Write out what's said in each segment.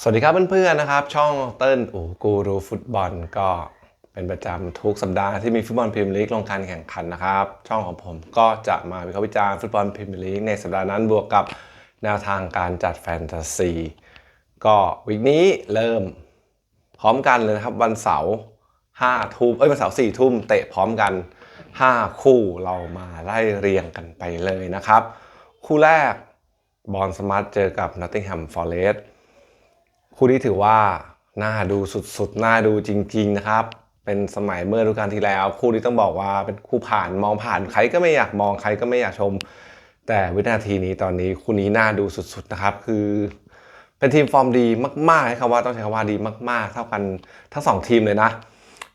สวัสดีครับเพื่อนๆนะครับ ช่องเติ้ลอูกูรูฟุตบอลก็เป็นประจำทุกสัปดาห์ที่มีฟุตบอลพรีเมียร์ลีกลงการแข่งขันนะครับ ช่องของผมก็จะมาวิเคราะห์วิจารณ์ฟุตบอลพรีเมียร์ลีกในสัปดาห์นั้นบวกกับแนวทางการจัดแฟนตาซีก็วีคนี้เริ่มพร้อมกันเลยนะครับ วันเสาร์ห้าทุ่มเอ้ยวันเสาร์สี่ทุ่มเตะพร้อมกัน 5 คู่เรามาไล่เรียงกันไปเลยนะครับ คู่แรกบอลสมาร์ทเจอกับนอตติงแฮมฟอร์เรส คู่นี้ถือว่าน่าดูสุดๆ น่าดูจริง ๆ นะครับ เป็นสมัยเมื่อฤดูกาลที่แล้ว คู่นี้ต้องบอกว่าเป็นคู่ผ่านมองผ่านใครก็ไม่อยากมองใครก็ไม่อยากชม แต่วินาทีนี้ตอนนี้คู่นี้น่าดูสุดๆนะครับ คือ เป็นทีมฟอร์มดีมากๆให้คำว่าต้องใช้คำว่าดีมาก ๆ เท่ากันทั้งสองทีมเลยนะ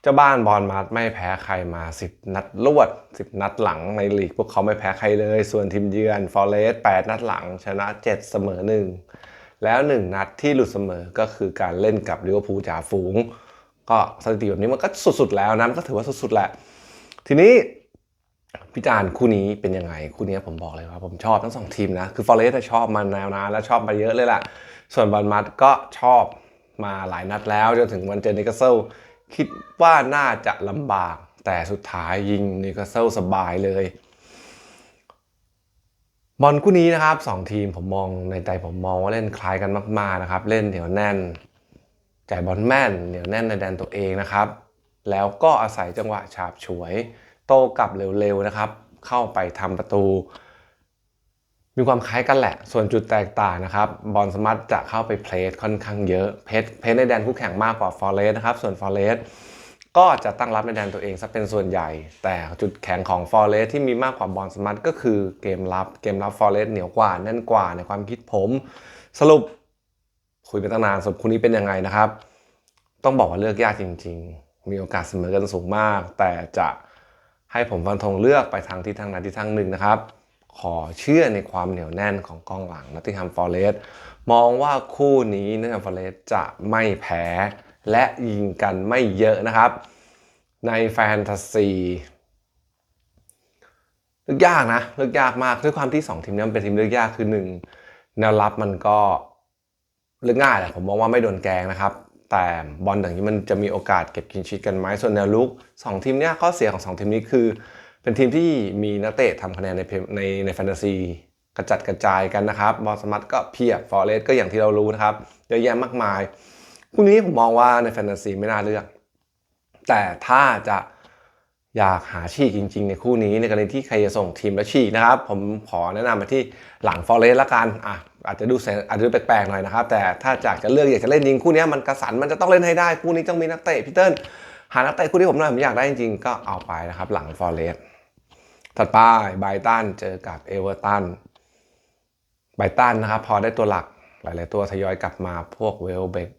เจ้าบ้านบอลมาร์ไม่แพ้ใครมา 10 นัดรวด 10 นัดหลังในลีก พวกเขาไม่แพ้ใครเลย ส่วนทีมเยือนฟอร์เรส8นัดหลัง ชนะ 7 เสมอ 1 แล้ว 1 นัดที่หลุดเสมอก็คือการเล่นกับลิเวอร์พูลจ่าฝูง ก็สถิติแบบนี้มันก็สุดๆแล้วนะมันก็ถือว่าสุดๆแหละ ทีนี้พิจารณ์คู่นี้เป็นยังไง คู่นี้ผมบอกเลยว่าผมชอบทั้งสองทีมนะ คือฟอร์เรสต์ชอบมาแนวนานและชอบมาเยอะเลยแหละส่วนบอลมัดก็ชอบมาหลายนัดแล้ว จนถึงวันเจอนิกาเซลคิดว่าน่าจะลำบาก แต่สุดท้ายยิงนิกาเซลสบายเลย บอลคู่นี้นะครับสองทีมผมมองในใจผมมองว่าเล่นคล้ายกันมากๆนะครับ เล่นเหนียวแน่นจ่ายบอลแม่นเหนียวแน่นในแดนตัวเองนะครับ แล้วก็อาศัยจังหวะฉาบฉวย โตกลับเร็วๆนะครับ เข้าไปทำประตู มีความคล้ายกันแหละ ส่วนจุดแตกต่างนะครับ บอลสมัตจะเข้าไปเพลสค่อนข้างเยอะเพลสเพลสในแดนคู่แข่งมากกว่าฟอร์เรสนะครับ ส่วนฟอร์เรส ก็จะตั้งรับในแดนตัวเองซะเป็นส่วนใหญ่ แต่จุดแข็งของฟอร์เรสที่มีมากกว่าบอลสมัตก็คือเกมรับเกมรับฟอร์เรสเหนียวกว่าแน่นกว่าในความคิดผม สรุปคุยไปตั้งนานสรุปคู่นี้เป็นยังไงนะครับ ต้องบอกว่าเลือกยากจริง ๆ มีโอกาสเสมอกันสูงมาก แต่จะให้ผมฟันธงเลือกไปทางที่ทางใดที่ทางหนึ่งนะครับ ขอเชื่อในความเหนียวแน่นของกองหลังนัตติง h ัมฟอร์เรสมองว่าคู่นี้นัตติง h ัมฟอร์เรสจะไม่แพ้ และยิงกันไม่เยอะนะครับ ในแฟนตาซีเลือกยากนะเลือกยากมากด้วยความที่ 2 ทีมนี้มันเป็นทีมเลือกยากคือ 1 แนวรับมันก็เลือกง่ายแหละผมมองว่าไม่โดนแกงนะครับ แต่บอลอย่างนี้มันจะมีโอกาสเก็บกินชีตกันไหมส่วนแนวลุก 2 ทีมนี้ข้อเสียของ 2 ทีมนี้คือ เป็นทีมที่มีนักเตะทำคะแนนในในในแฟนตาซีกระจัดกระจายกันนะครับบอลสมัตก็เพียบฟอร์เรสก็อย่างที่เรารู้นะครับเยอะแยะมากมาย คู่นี้ผมมองว่าในแฟนตาซีไม่น่าเลือก แต่ถ้าจะอยากหาฉีกจริง ๆ ในคู่นี้ในกรณีที่ใครจะส่งทีมและฉีกนะครับ ผมขอแนะนำไปที่หลังฟอร์เรสต์ละกันอะอาจจะดูแสอาจจะดูแปลกๆหน่อยนะครับ แต่ถ้าจากจะเลือกอยากจะเล่นจริงคู่นี้มันกระสันมันจะต้องเล่นให้ได้คู่นี้ต้องมีนักเตะพีเติ้ลหานักเตะคู่ที่ผมน่อยผมอยากได้จริงๆ ก็เอาไปนะครับ หลังฟอร์เรสต์ถัดไปไบตันเจอกับเอเวอร์ตันไบตันนะครับ พอได้ตัวหลักหลายๆตัวทยอยกลับมาพวกเวลเบก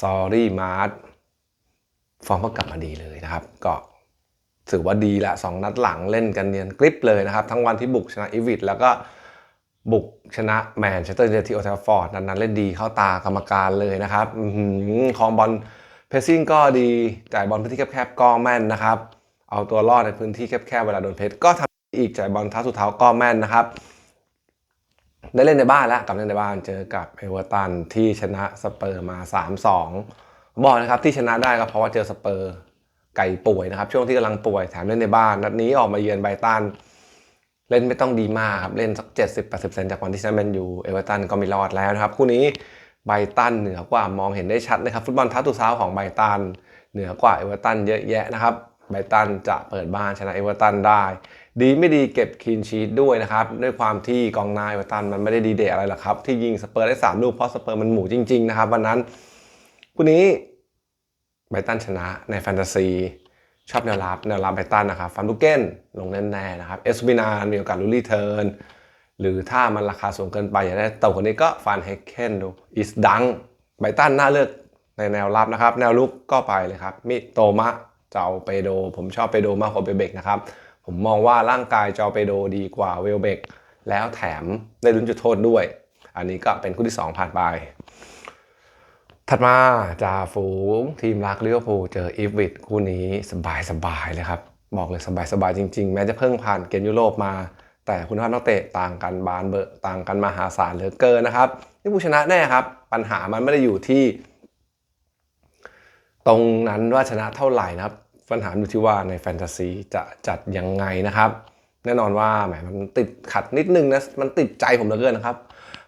ซอรี่มาร์ทฟอร์มก็กลับมาดีเลยนะครับ ก็ถือว่าดีละสองนัดหลังเล่นกันเนียนกริปเลยนะครับ ทั้งวันที่บุกชนะอีวิตแล้วก็บุกชนะแมนเชสเตอร์ยูไนเต็ดที่โอเทฟอร์ดนั้นๆเล่นดีเข้าตากรรมการเลยนะครับคองบอลเพสซิ่งก็ดีจ่ายบอลพื้นที่แคบๆก็แม่นนะครับ เอาตัวรอดในพื้นที่แคบๆเวลาโดนเพชรก็ทำอีกจ่ายบอลเท้าสุดเท้าก็แม่นนะครับ ได้เล่นในบ้านแล้วกลับเล่นในบ้านเจอกับเอเวอร์ตันที่ชนะสเปอร์มา 3-2 บอกนะครับที่ชนะได้ก็เพราะว่าเจอสเปอร์ไก่ป่วยนะครับ ช่วงที่กำลังป่วยแถมเล่นในบ้าน นัดนี้ออกมาเยือนไบตันเล่นไม่ต้องดีมากครับ เล่นสัก 70-80%จากวันที่ชนะแมนยูเอเวอร์ตันก็ม่รอดแล้วนะครับ คู่นี้ไบตันเหนือกว่ามองเห็นได้ชัดนะครับ ฟุตบอลท้าตุเท้าของไบตันเหนือกว่าเอเวอร์ตันเยอะแยะนะครับ ไบตันจะเปิดบ้านชนะเอเวอร์ตันได้ ดีไม่ดีเก็บคีนชีตด้วยนะครับ ด้วยความที่กองหน้าเอเวอร์ตันมันไม่ได้ดีเดะอะไรหรอกครับ ที่ยิงสเปอร์ได้ 3 ลูกเพราะสเปอร์มันหมูจริง ๆ นะครับ วันนั้นคู่นี้ไบตันชนะในแฟนตาซีชอบแนวรับแนวรับไบตันนะครับฟันลูกเก้นลงแน่ๆนะครับเอสบินานมีโอกาสลุ้รีเทิร์นหรือถ้ามันราคาสูงเกินไปอย่ากได้เต่าคนนี้ก็ฟันเฮกเคนดูอิสดังไบตันน่าเลือกในแนวรับนะครับ แนวลุกก็ไปเลยครับมิโตมะ จ้าเปโด ผมชอบเปโดมากกว่าเบเบกนะครับ ผมมองว่าร่างกายเจ้าเปโดดีกว่าเวลเบกแล้วแถมได้ลุ้นจุดโทษด้วย อันนี้ก็เป็นคู่ที่ 2 ผ่านไป ถัดมาจ่าฝูงทีมรักเลิเวอร์พูลเจออีฟวิดคู่นี้สบายสบายเลยครับ บอกเลยสบายสบายจริงๆ แม้จะเพิ่งผ่านเกมยุโรปมา แต่คุณภาพนักเตะต่างกันบานเบอร์ต่างกันมหาศาลเหลือเกินนะครับลิเวอร์พูลชนะแน่ครับ ปัญหามันไม่ได้อยู่ที่ตรงนั้นว่าชนะเท่าไหร่นะครับ ปัญหาอยู่ที่ว่าในแฟนตาซีจะจัดยังไงนะครับ แน่นอนว่าแหมมันติดขัดนิดนึงนะ มันติดใจผมเหลือเกินนะครับ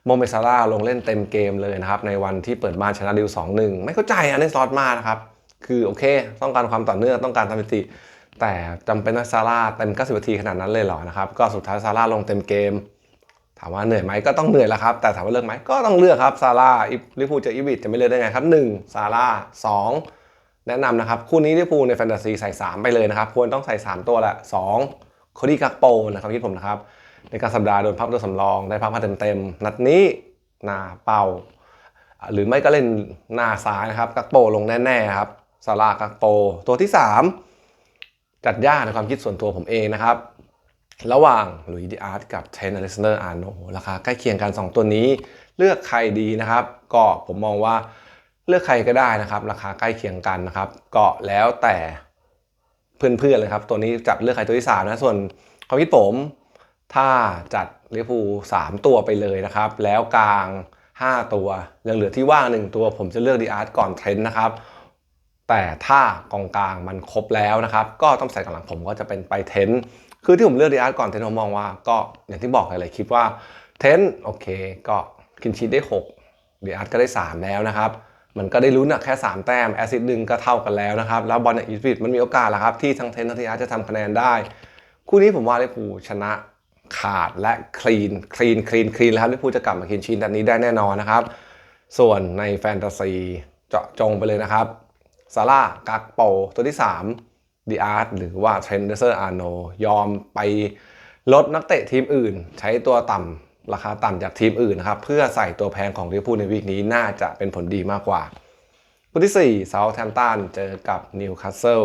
โมเมซาร่าลงเล่นเต็มเกมเลยนะครับ ในวันที่เปิดบ้านชนะดิว 2-1 ไม่เข้าใจอันนี้ซอสมากนะครับ คือโอเค ต้องการความต่อเนื่องต้องการทำสถิติ แต่จำเป็นต้องซาร่าเต็ม 90 นาทีขนาดนั้นเลยเหรอนะครับ ก็สุดท้ายซาร่าลงเต็มเกม ถามว่าเหนื่อยไหมก็ต้องเหนื่อยแหละครับ แต่ถามว่าเลือกไหมก็ต้องเลือกครับซาร่าลิเวอร์พูจออีวิตจะไม่เลือกได้ไงครับ 1 ซาร่า2 แนะนำนะครับ คู่นี้ลิเวอร์พูลในแฟนตาซีใส่ 3 ไปเลยนะครับ ควรต้องใส่ 3 ตัวละ2โคดี้กักโปนะครับคิดผมนะครับ ในการสัปดาห์โดนพักตัวสำรอง ได้พักมาเต็มๆนัดนี้หน้าเป้าหรือไม่ก็เล่นหน้าซ้ายนะครับกักโปลงแน่ๆครับซาร่ากักโป ตัวที่ 3 จัดยากในความคิดส่วนตัวผมเองนะครับระหว่างลุยดิอาร์ตกับเทนอเลสเนอร์อาร์โนราคาใกล้เคียงกัน 2 ตัวนี้ เลือกใครดีนะครับ ก็ผมมองว่า เลือกใครก็ได้นะครับ ราคาใกล้เคียงกันนะครับ ก็แล้วแต่เพื่อนๆเลยครับ ตัวนี้จับเลือกใครตัวที่3นะส่วนความคิดผม ถ้าจัดลิเวอร์พูลสามตัวไปเลยนะครับ แล้วกลาง 5 ตัวยังเหลือที่ว่าง 1 ตัวผมจะเลือกดีอาร์ตก่อนเทรนด์นะครับ แต่ถ้ากองกลางมันครบแล้วนะครับ ก็ต้องใส่กำลังผมก็จะเป็นไปเทนคือที่ผมเลือกดีอาร์ตก่อนเทนผมมองว่าก็อย่างที่บอกหลายๆคลิปว่าเทนโอเค ก็คินชีตได้ 6ดีอาร์ตก็ได้ 3 แล้วนะครับ มันก็ได้ลุ้นอะแค่ 3 แต้มแอซิดดึงก็เท่ากันแล้วนะครับ แล้วบอลในอีสปิดมันมีโอกาสแหล้วครับ ที่ทั้งเทนทั้งดีอาร์จะทำคะแนนได้ คู่นี้ผมว่าลิเวอร์พูลชนะขาดและคลีนคลีนคลีนคลีนแล้วครับลิเวอร์พูลจะกลับมาคินชีนดันนี้ได้แน่นอนนะครับ ส่วนในแฟนตาซีเจาะจงไปเลยนะครับซาร่ากักโปตัวที่3ดีอาร์ตหรือว่าเทรนเดอร์อาร์โนยอมไปลดนักเตะทีมอื่น ใช้ตัวต่ำ ราคาต่ำจากทีมอื่นนะครับ เพื่อใส่ตัวแพงของลิเวอร์พูลในวีคนี้น่าจะเป็นผลดีมากกว่าคู่ที่4เซาท์แทมตันเจอกับนิวคาสเซิล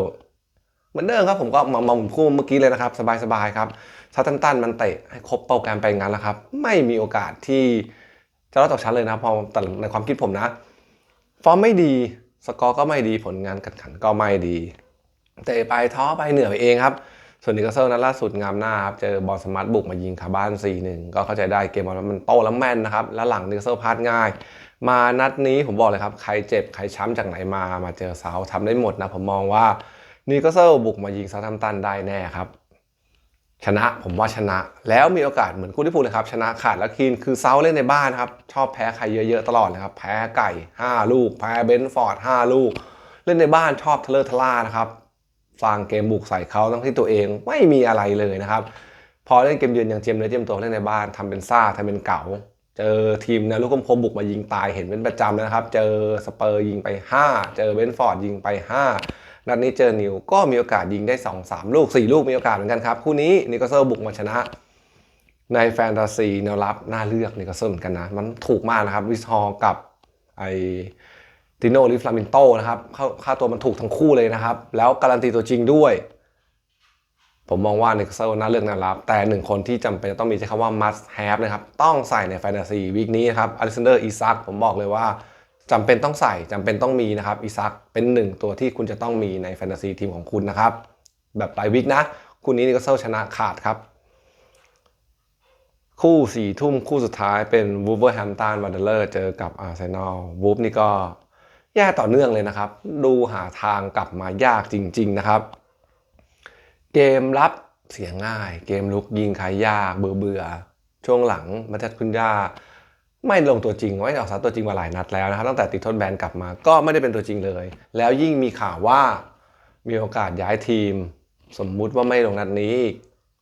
เหมือนเดิมครับผมก็มามาผมพูดเมื่อกี้เลยนะครับ สบายๆครับเซาท์แทมตันมันเตะให้ครบโปรแกรมไปงั้นแล้วครับ ไม่มีโอกาสที่จะรอดตกชั้นเลยนะพอแต่ในความคิดผมนะ ฟอร์มไม่ดีสกอร์ก็ไม่ดีผลงานกันขันก็ไม่ดีเตะไปท้อไปเหนื่อยไปเองครับ ส่วนนิโคลเซิลนั้นล่าสุดงามหน้าครับเจอบอลสมาร์ทบุกมายิงคาบ้าน 4-1 ก็เข้าใจได้เกมบอลมันโตแล้วแม่นนะครับ แล้วหลังนิโคลเซิลพลาดง่าย มานัดนี้ผมบอกเลยครับ ใครเจ็บ ใครช้ำจากไหนมามาเจอเสาทำได้หมดนะผมมองว่านิโคลเซิลบุกมายิงเซาท์แฮมตันได้แน่ครับ ชนะผมว่าชนะแล้วมีโอกาสเหมือนคู่ที่พูดเลยครับ ชนะขาดแล้วคีนคือเซาเล่นในบ้านครับชอบแพ้ใครเยอะๆตลอดเลยครับแพ้ไก่ 5 ลูกแพ้เบนฟอร์ด5ลูก เล่นในบ้านชอบทะเลอทะล่านะครับ ฟางเกมบุกใส่เขาทั้งที่ตัวเองไม่มีอะไรเลยนะครับ พอเล่นเกมเยือนยังเจียมเนื้อเจียมตัวเล่นในบ้านทำเป็นซ่าทำเป็นเก๋า เจอทีมแนวลูกคมๆบุกมายิงตายเห็นเป็นประจำเลยนะครับ เจอสเปอร์ยิงไป 5 เจอเบนฟอร์ดยิงไป 5 นัดนี้เจอนิวก็มีโอกาสยิงได้ 2 3 ลูก 4 ลูกมีโอกาสเหมือนกันครับ คู่นี้นิโคเซลบุกมาชนะ ในแฟนตาซีแนวรับน่าเลือกนิโคเซลเหมือนกันนะ มันถูกมากนะครับวิสฮอกับไอ ติโนลิฟลามินโตนะครับค่าค่าตัวมันถูกทั้งคู่เลยนะครับ แล้วการันตีตัวจริงด้วย ผมมองว่านิโคลเซลน่าเลือกแนวรับ แต่หนึ่งคนที่จำเป็นจะต้องมีใช้คำว่า must have นะครับ ต้องใส่ในแฟนตาซีวีคนี้นครับอเล็กซานเดอร์อีซักผมบอกเลยว่าจำเป็นต้องใส่จำเป็นต้องมีนะครับอีซักเป็นหนึ่งตัวที่คุณจะต้องมีในแฟนตาซีทีมของคุณนะครับ แบบรายวิกนะ คู่นี้นิโคลเซลชนะขาดครับคู่สี่ทุ่มคู่สุดท้ายเป็นวูเวอร์แฮมตันวันเดอร์เจอกับอาร์เซนอลวูฟนี่ก็ แย่ต่อเนื่องเลยนะครับ ดูหาทางกลับมายากจริง ๆนะครับ เกมรับเสียง่าย เกมลุกยิงขายยากเบื่อเบื่อๆช่วงหลังมาจากคุณย่าไม่ลงตัวจริงไว้ออกสารตัวจริงมาหลายนัดแล้วนะครับตั้งแต่ติดทดแบนกลับมาก็ไม่ได้เป็นตัวจริงเลย แล้วยิ่งมีข่าวว่ามีโอกาสย้ายทีม สมมุติว่าไม่ลงนัดนี้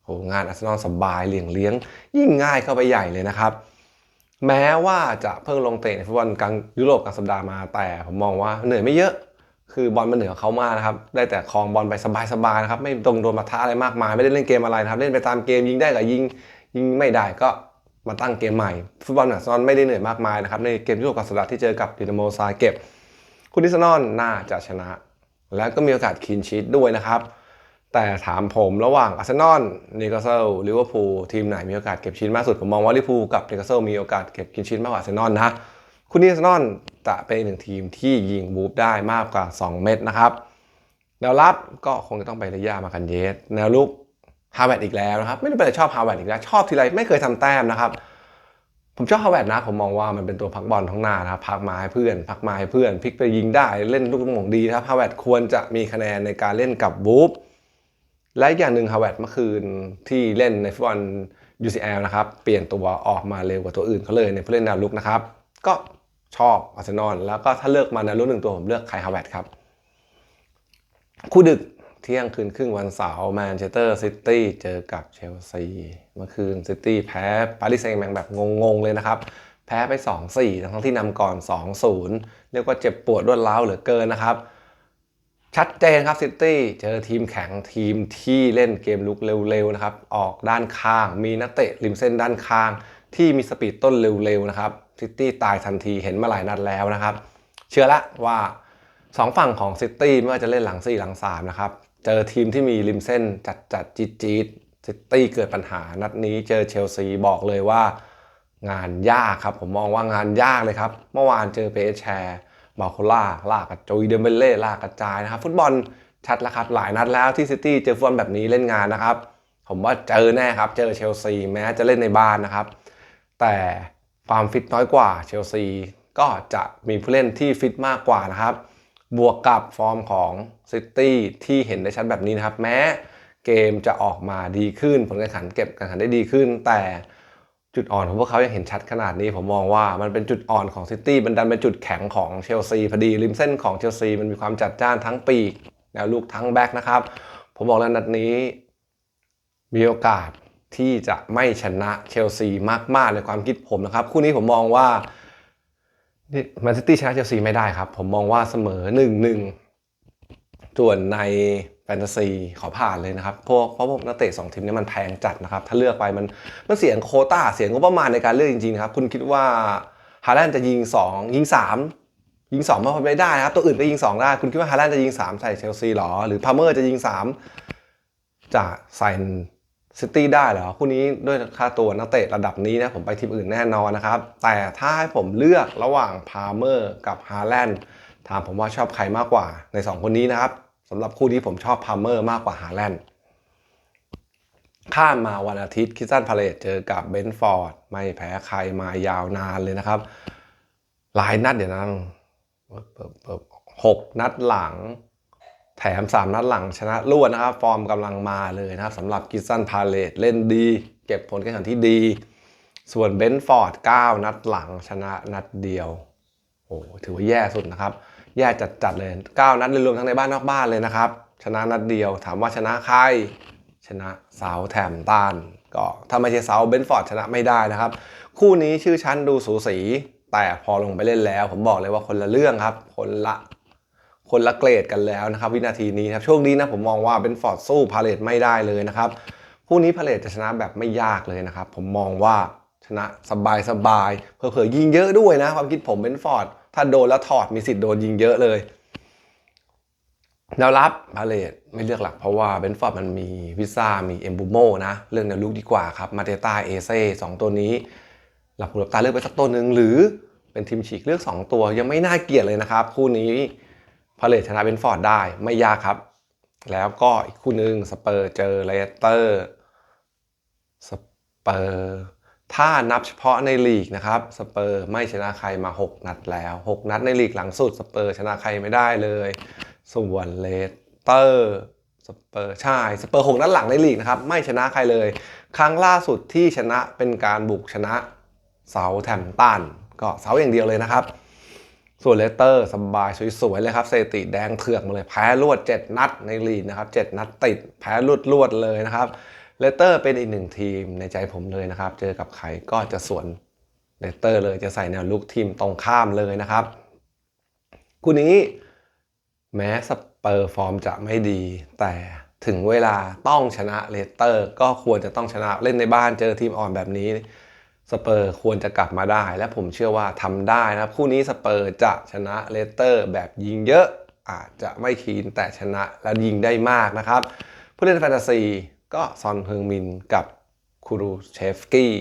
โหงานอาร์เซนอลสบายเลี้ยงเลี้ยง ยิ่งง่ายเข้าไปใหญ่เลยนะครับ แม้ว่าจะเพิ่งลงเตะในฟุตบอลกลางยุโรปกลางสัปดาห์มาแต่ผมมองว่าเหนื่อยไม่เยอะ คือบอลมันเหนือเขามากนะครับ ได้แต่คลองบอลไปสบายๆนะครับ ไม่ตรงโดนมาท้าอะไรมากมาย ไม่ได้เล่นเกมอะไรนะครับ เล่นไปตามเกมยิงได้กับยิงยิงไม่ได้ก็มาตั้งเกมใหม่ ฟุตบอลอาร์เซนอลไม่ได้เหนื่อยมากมายนะครับในเกมยุโรปกลางสัปดาห์ที่เจอกับดินาโมซาเก็บคุณดิสนอนน่าจะชนะ และก็มีโอกาสคินชีตด้วยนะครับ แต่ถามผมระหว่างอาร์เซนอลนิวคาสเซิลลิเวอร์พูลทีมไหนมีโอกาสเก็บชิ้นมากสุด ผมมองว่าลิเวอร์พูลกับนิวคาสเซิลมีโอกาสเก็บกินชิ้นมากกว่าอาร์เซนอลนะคุณนิวคาสเซิลจะเป็นหนึ่งทีมที่ยิงบูฟได้มากกว่า 2 เม็ดนะครับแนวรับก็คงจะต้องไประยะมากันเยสแนวลุกฮาร์วร์ดอีกแล้วนะครับ ไม่ได้เป็นชอบฮาร์วร์ดอีกแล้ว ชอบทีไรไม่เคยทำแต้มนะครับ ผมชอบฮาวเวิร์ดนะ ผมมองว่ามันเป็นตัวพักบอลท้องหน้านะครับพักมาให้เพื่อน พักมาให้เพื่อนพลิกไปยิงได้เล่นลูกหม่งดีนะครับฮาวเวิร์ดควรจะมีคะแนนในการเล่นกับบูฟ และอีกอย่างหนึ่งฮาวเวิร์ดเมื่อคืนที่เล่นในฟุตบอล UCL นะครับ เปลี่ยนตัวออกมาเร็วกว่าตัวอื่นเขาเลยในผู้เล่นแนวลุกนะครับ ก็ชอบอาร์เซนอลแล้วก็ถ้าเลือกมาแนวลุกหนึ่งตัวผมเลือกไคลฮาวเวิร์ดครับ คู่ดึกเที่ยงคืนครึ่งวันเสาร์แมนเชสเตอร์ซิตี้เจอกับเชลซีเมื่อคืนซิตี้แพ้ปารีสแซงต์แมงแบบงงๆเลยนะครับ แพ้ไป 2-4 ทั้งที่นำก่อน 2-0 เรียกว่าเจ็บปวดรวดร้าวเหลือเกินนะครับ ชัดเจนครับซิตี้เจอทีมแข็งทีมที่เล่นเกมลุกเร็วๆนะครับออกด้านข้าง มีนักเตะริมเส้นด้านข้าง ที่มีสปีดต้นเร็วๆนะครับซิตี้ตายทันทีเห็นมาหลายนัดแล้วนะครับ เชื่อละว่าสองฝั่งของซิตี้ไม่ว่าจะเล่นหลัง 4 หลัง 3 นะครับ เจอทีมที่มีริมเส้นจัดจัดจี๊ดจี๊ดซิตี้เกิดปัญหานัดนี้เจอเชลซีบอกเลยว่า งานยากครับ ผมมองว่างานยากเลยครับ เมื่อวานเจอเปแชร์ บาโคล่าลากกระจุยเดมเบเล่ลากกระจายนะครับ ฟุตบอลชัดแล้วครับหลายนัดแล้วที่ซิตี้เจอฟุตบอลแบบนี้เล่นงานนะครับ ผมว่าเจอแน่ครับ เจอเชลซีแม้จะเล่นในบ้านนะครับ แต่ความฟิตน้อยกว่าเชลซีก็จะมีผู้เล่นที่ฟิตมากกว่านะครับ บวกกับฟอร์มของซิตี้ที่เห็นได้ชัดแบบนี้นะครับ แม้เกมจะออกมาดีขึ้น ผลการแข่งขันเก็บการแข่งขันได้ดีขึ้น แต่ จุดอ่อนของพวกเขายังเห็นชัดขนาดนี้ผมมองว่ามันเป็นจุดอ่อนของซิตี้มันดันเป็นจุดแข็งของเชลซีพอดีริมเส้นของเชลซีมันมีความจัดจ้านทั้งปีกแนวลูกทั้งแบ็คนะครับ ผมบอกแล้วนัดนี้ มีโอกาสที่จะไม่ชนะเชลซีมากๆในความคิดผมนะครับ คู่นี้ผมมองว่าแมนซิตี้ชนะเชลซีไม่ได้ครับ ผมมองว่าเสมอ1นหนึ่งส่วนใน แฟนตาซีขอผ่านเลยนะครับเพราะเพราะพวกนักเตะสองทีมนี้มันแพงจัดนะครับ ถ้าเลือกไปมันมันเสียงโคต้าเสียงงบประมาณในการเลือกจริงๆครับ คุณคิดว่าฮาแลนด์จะยิง 2 ยิง 3 ยิง2มาพอไม่ได้นะครับ ตัวอื่นก็ยิง 2 ได้ คุณคิดว่าฮาแลนด์จะยิง 3 ใส่เชลซีหรอ หรือพาเมอร์จะยิง 3 จะใส่ซิตี้ได้เหรอคู่นี้ด้วยค่าตัวนักเตะระดับนี้นะผมไปทีมอื่นแน่นอนนะครับ แต่ถ้าให้ผมเลือกระหว่างพาเมอร์กับฮาแลนด์ถามผมว่าชอบใครมากกว่าใน 2 คนนี้นะครับ สำหรับคู่นี้ผมชอบพาเมอร์มากกว่าฮาแลนด์ข้ามมาวันอาทิตย์คิสตันพาเลตเจอกับเบนฟอร์ด ไม่แพ้ใครมายาวนานเลยนะครับ หลายนัดเดี๋ยวนั้นหกนัดหลัง แถม 3 นัดหลังชนะรวดนะครับ ฟอร์มกำลังมาเลยนะครับสำหรับกิสตันพาเลตเล่นดี เก็บผลการแข่งขันที่ดี ส่วนเบนฟอร์ด 9 นัดหลังชนะนัดเดียวโอ้ถือว่าแย่สุดนะครับ แย่จัดๆเลย 9 นัดรวมทั้งในบ้านนอกบ้านเลยนะครับ ชนะนัดเดียว ถามว่าชนะใคร ชนะเซาแถมตันก็ถ้าไม่ใช่เซาเบนฟอร์ดชนะไม่ได้นะครับ คู่นี้ชื่อชั้นดูสูสี แต่พอลงไปเล่นแล้ว ผมบอกเลยว่าคนละเรื่องครับ คนละคนละเกรดกันแล้วนะครับ วินาทีนี้ครับช่วงนี้นะผมมองว่าเบนฟอร์ดสู้พาเลตไม่ได้เลยนะครับคู่นี้พาเลตจะชนะแบบไม่ยากเลยนะครับ ผมมองว่า ชนะสบายสบายเผลอๆยิงเยอะด้วยนะ ความคิดผมเบนฟอร์ด ถ้าโดนแล้วถอดมีสิทธิ์โดนยิงเยอะเลยแนวรับพาเลตไม่เลือกหลักเพราะว่าเบนฟอร์ดมันมีวิซ่ามีเอมบูโมนะ เรื่องแนวลุกดีกว่าครับมาเตต้าเอเซ่สองตัวนี้ หลับหูหลับตาเลือกไปสักตัวหนึ่งหรือเป็นทีมฉีกเลือก 2 ตัวยังไม่น่าเกลียดเลยนะครับ คู่นี้พาเลตชนะเบนฟอร์ดได้ไม่ยากครับ แล้วก็อีกคู่หนึ่งสเปอร์เจอเลสเตอร์สเปอร์ ถ้านับเฉพาะในลีกนะครับสเปอร์ไม่ชนะใครมา 6 นัดแล้ว 6 นัดในลีกหลังสุดสเปอร์ชนะใครไม่ได้เลย ส่วนเลสเตอร์สเปอร์ใช่สเปอร์หกนัดหลังในลีกนะครับไม่ชนะใครเลย ครั้งล่าสุดที่ชนะเป็นการบุกชนะเสาแถมตันก็เสาอย่างเดียวเลยนะครับ ส่วนเลสเตอร์สบายสวยๆเลยครับสถิติแดงเถือกมาเลยแพ้รวด 7 นัดในลีกนะครับ 7 นัดติดแพ้รวดรวดเลยนะครับ เลเตอร์เป็นอีกหนึ่งทีมในใจผมเลยนะครับ เจอกับใครก็จะสวนเลเตอร์เลยจะใส่แนวลุกทีมตรงข้ามเลยนะครับคู่นี้แม้สเปอร์ฟอร์มจะไม่ดี แต่ถึงเวลาต้องชนะเลสเตอร์ ก็ควรจะต้องชนะเล่นในบ้านเจอทีมอ่อนแบบนี้สเปอร์ควรจะกลับมาได้ และผมเชื่อว่าทำได้นะครับ คู่นี้สเปอร์จะชนะเลสเตอร์ แบบยิงเยอะอาจจะไม่คีนแต่ชนะและยิงได้มากนะครับ ผู้เล่นแฟนตาซี ก็ซอนเฮิงมินกับคูรูเชฟกี้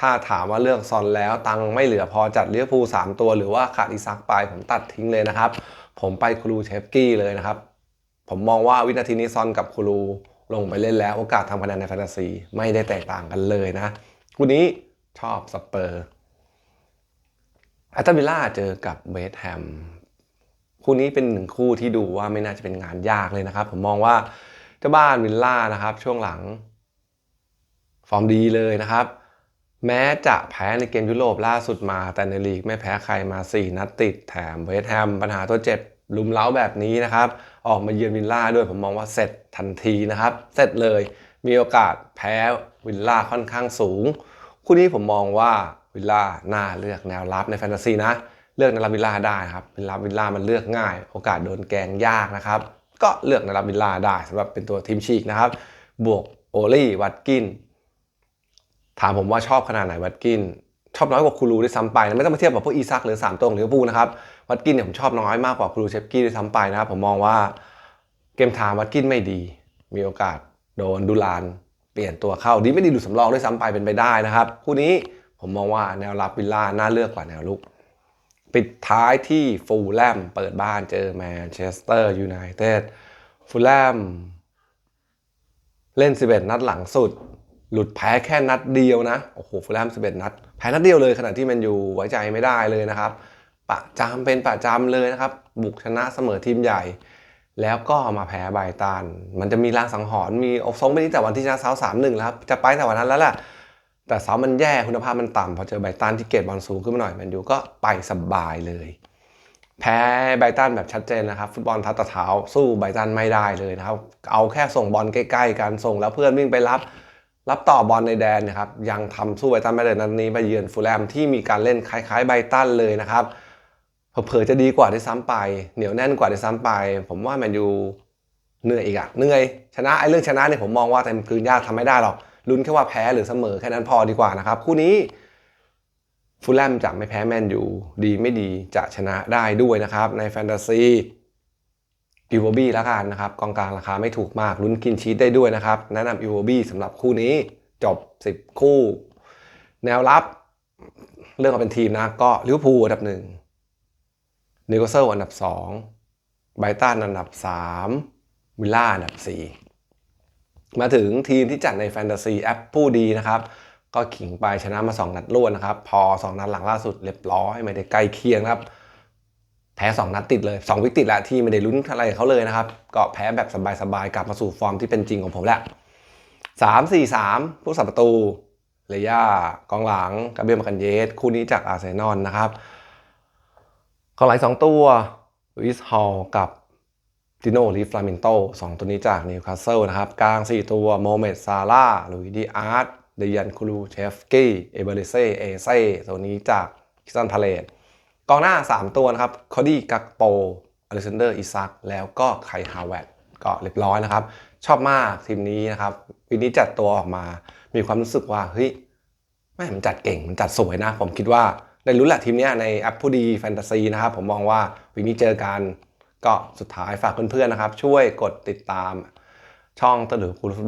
ถ้าถามว่าเลือกซอนแล้วตังไม่เหลือพอจัดเลี้ยวภูสามตัว หรือว่าขาดอีซักไปผมตัดทิ้งเลยนะครับ ผมไปคูรูเชฟกี้เลยนะครับ ผมมองว่าวินาทีนี้ซอนกับคูรูลงไปเล่นแล้วโอกาสทำคะแนนในแฟนตาซีไม่ได้แตกต่างกันเลยนะคู่นี้ชอบสเปอร์แอตตันวิลล่าเจอกับเวสต์แฮมคู่นี้เป็นหนึ่งคู่ที่ดูว่าไม่น่าจะเป็นงานยากเลยนะครับ ผมมองว่า เจ้าบ้านวิลล่านะครับ ช่วงหลัง ฟอร์มดีเลยนะครับ แม้จะแพ้ในเกมยุโรปล่าสุดมา แต่ในลีกไม่แพ้ใครมา 4 นัดติดแถมเวสต์แฮมปัญหาตัวเจ็บลุมเล้าแบบนี้นะครับ ออกมาเยือนวิลล่าด้วยผมมองว่าเสร็จทันทีนะครับ เสร็จเลยมีโอกาสแพ้วิลล่าค่อนข้างสูง คู่นี้ผมมองว่าวิลล่าน่าเลือกแนวรับในแฟนตาซีนะ เลือกแนวรับวิลล่าได้ครับแนวรับวิลล่ามันเลือกง่าย โอกาสโดนแกงยากนะครับ ก็เลือกแนวรับวิลลาได้สำหรับเป็นตัวทีมชีกนะครับ บวกโอลี่วัตกิน ถามผมว่าชอบขนาดไหนวัตกิน ชอบน้อยกว่าคูรูด้วยซ้ำไปนะไม่ต้องมาเทียบกับพวกอีซักหรือ3ตัวหรือพูนะครับวัตกินเนี่ยผมชอบน้อยมากกว่าคูรูเชฟกี้ด้วยซ้ำไปนะครับผมมองว่าเกมทามวัตกินไม่ดี มีโอกาสโดนดูลานเปลี่ยนตัวเข้าดีไม่ดีหลุดสำรองด้วยซ้ำไปเป็นไปได้นะครับคู่นี้ผมมองว่าแนวรับวิลล่าน่าเลือกกว่าแนวลุก ปิดท้ายที่ฟูลแลมเปิดบ้านเจอแมนเชสเตอร์ยูไนเต็ดฟูลแลมเล่น 11 นัดหลังสุด หลุดแพ้แค่นัดเดียวนะ โอ้โหฟูลแลม11 นัด แพ้นัดเดียวเลยขณะที่แมันอยู่ไว้ใจไม่ได้เลยนะครับประจำเป็นประจำเลยนะครับ บุกชนะเสมอทีมใหญ่ แล้วก็มาแพ้ไบตันมันจะมีลางสังหรณ์มีอกทรงไปนี้แต่วันที่ชนะเซาสามหนึ่งแล้วครับ จะไปแต่วันนั้นแล้วแหละ แต่เซามันแย่คุณภาพมันต่ำพอเจอไบตันที่เกรดบอลสูงขึ้นมาหน่อยแมนยูก็ไปสบายเลย แพ้ไบตันแบบชัดเจนนะครับ ฟุตบอลทัดตะเท้าสู้ไบตันไม่ได้เลยนะครับ เอาแค่ส่งบอลใกล้ๆกันส่งแล้วเพื่อนวิ่งไปรับ รับต่อบอลในแดนนะครับยังทำสู้ไบตันไม่ได้นัดนี้ไปเยือนฟูลแลมที่มีการเล่นคล้ายๆไบตันเลยนะครับเผลอๆจะดีกว่าได้ซ้ำไป เหนียวแน่นกว่าได้ซ้ำไป ผมว่าแมนยูเหนื่อยอีกอะเหนื่อยชนะไอ้เรื่องชนะเนี่ยผมมองว่าเต็มกลืนยากทำไม่ได้หรอก ลุ้นแค่ว่าแพ้หรือเสมอแค่นั้นพอดีกว่านะครับ คู่นี้ฟูลแลมจะไม่แพ้แมนยูดีไม่ดีจะชนะได้ด้วยนะครับ ในแฟนตาซีอีโวบี้ล้วกันนะครับกองกลางราคาไม่ถูกมากลุ้นกินชีตได้ด้วยนะครับ แนะนำอีโวบี้สำหรับคู่นี้จบ 10 คู่ แนวรับเรื่องเอาเป็นทีมนะก็ลิเวอร์พูลอันดับหนึ่งนิโคเซลอันดับ2ไบรตันอันดับ3วิลล่าอันดับ4 มาถึงทีมที่จัดในแฟนตาซีแอปผู้ดีนะครับ ก็ขิงไปชนะมา 2 นัดรวดนะครับ พอ 2 นัดหลังล่าสุดเรียบร้อยไม่ได้ใกล้เคียงนะครับ แพ้ 2 นัดติดเลย 2 วิกติดแล้วที่ไม่ได้ลุ้นอะไรเขาเลยนะครับ ก็แพ้แบบสบายๆกลับมาสู่ฟอร์มที่เป็นจริงของผมแหละ3 4 3ผู้สับประตูเลย่ากองหลังกาเบียลมากันเยส คู่นี้จากอาร์เซนอลนะครับกองหลังสองตัววิสฮอลกับ ติโนลีฟลามินโตสองตัวนี้จากนิวคาสเซิลนะครับ กลาง 4 ตัวโมเมดซาร่าลุยดีอาร์ตเดยันคูลูเชฟกี้ เอเบริเซ่ เอเซ่ตัวนี้จากคิสันพาเลตกองหน้า 3 ตัวนะครับ คอดี้กักโปอเลซันเดอร์อิซักแล้วก็ไคฮาวเวตก็เรียบร้อยนะครับ ชอบมากทีมนี้นะครับปีนี้จัดตัวออกมา มีความรู้สึกว่าเฮ้ยแม่มันจัดเก่ง มันจัดสวยนะ ผมคิดว่าได้รู้แหละทีมนี้ในแอปผู้ดีแฟนตาซีนะครับ ผมมองว่าวีนี้เจอกัน ก็สุดท้ายฝากเพื่อนๆนะครับ ช่วยกดติดตามช่องตะหรือคูลฟุต